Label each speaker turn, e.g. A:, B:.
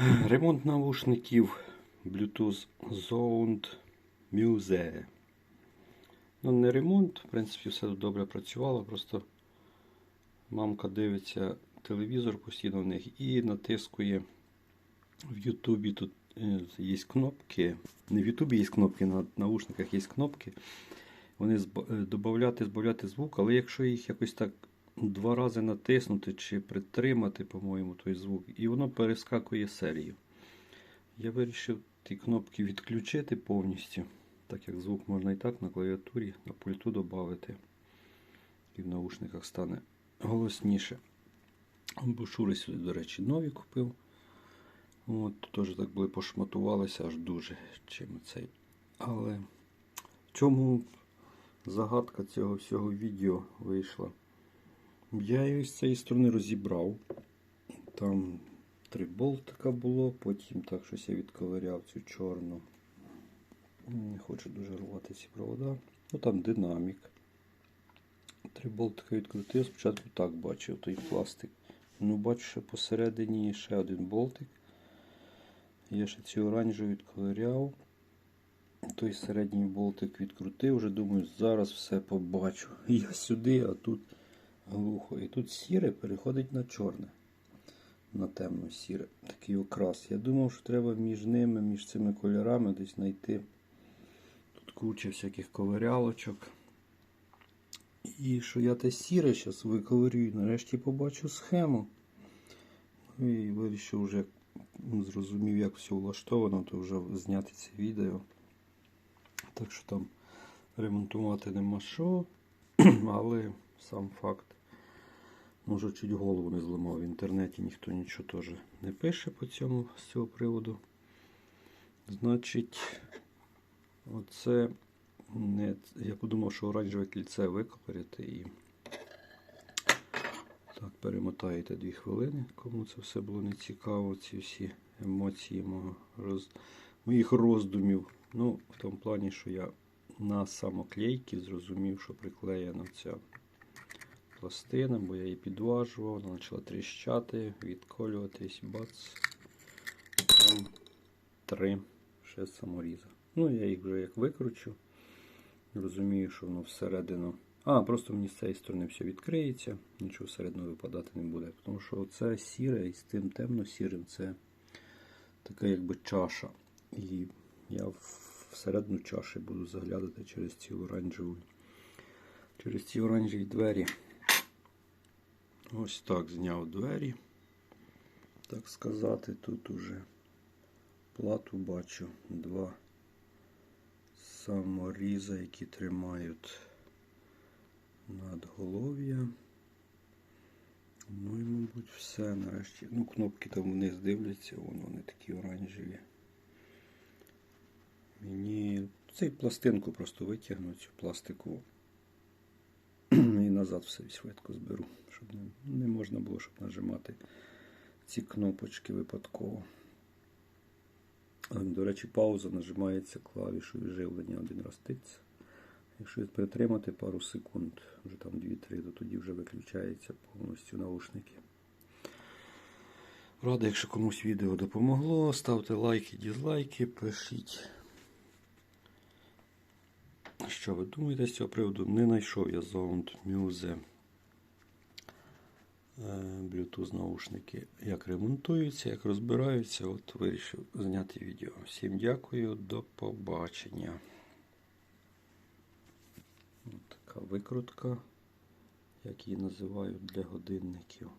A: Ремонт навушників Bluetooth Sound Muse. Ну, не ремонт, в принципі, все добре працювало, просто мамка дивиться телевізор постійно в них і натискує в Ютубі тут е, є кнопки. Не в Ютубі є кнопки, на наушниках є кнопки. Вони е, додати, збавляти звук, але якщо їх якось так два рази натиснути чи притримати, по-моєму, той звук, і воно перескакує серію. Я вирішив ті кнопки відключити повністю, так як звук можна і так на клавіатурі, на пульту додати. І в наушниках стане голосніше. Бушури сюди, до речі, нові купив. От, теж так були пошматувалися аж дуже чим цей. Але в чому загадка цього всього відео вийшла? Я її з цієї сторони розібрав. Там три болтика було, потім так щось я відковиряв цю чорну. Не хочу дуже рвати ці провода. Ну там динамік. Три болтика відкрутив. Спочатку так бачив той пластик. Ну, бачу, що посередині ще один болтик. Я ще ці оранжеві відковиряв. Той середній болтик відкрутив, вже думаю, зараз все побачу. Я сюди, а тут глухо. І тут сіре переходить на чорне. На темно сіре. Такий окрас. Я думав, що треба між ними, між цими кольорами десь знайти. Тут куча всяких ковирялочок. І що я те сіре зараз виковирюю, нарешті побачу схему. Ну і вирішив вже ну, зрозумів, як все влаштовано, то вже зняти це відео. Так що там ремонтувати нема що, але сам факт. Може, чуть голову не зламав. В інтернеті ніхто нічого теж не пише по цьому з цього приводу. Значить, оце не, я подумав, що оранжеве кільце викопарити і так, перемотаєте 2 хвилини, кому це все було не цікаво, ці всі емоції мого роз... моїх роздумів. Ну, в тому плані, що я на самоклейки зрозумів, що приклеєна ця пластина, бо я її підважував, вона почала тріщати, відколюватись, бац. Там три ще саморіза. Ну, я їх вже як викручу. Розумію, що воно всередину. А, просто мені з цієї сторони все відкриється, нічого всередину випадати не буде. Тому що це сіре і з тим темно-сірим це така якби чаша. І я всередину чаші буду заглядати через ці оранжеві, через ці оранжеві двері. Ось так зняв двері. Так сказати, тут уже плату бачу. Два саморіза, які тримають надголов'я. Ну і, мабуть, все нарешті. Ну, кнопки там вниз дивляться, вон вони такі оранжеві. Мені цей пластинку просто витягну, цю пластикову. Назад все швидко зберу, щоб не, можна було, щоб нажимати ці кнопочки випадково. До речі, пауза нажимається клавішою живлення один раз тиць. Якщо притримати пару секунд, вже там 2-3, то тоді вже виключається повністю наушники. Радий, якщо комусь відео допомогло, ставте лайки, дізлайки, пишіть. Що ви думаєте з цього приводу? Не знайшов я Sound Muse е, Bluetooth наушники, як ремонтуються, як розбираються. От вирішив зняти відео. Всім дякую, до побачення. От така викрутка, як її називають для годинників.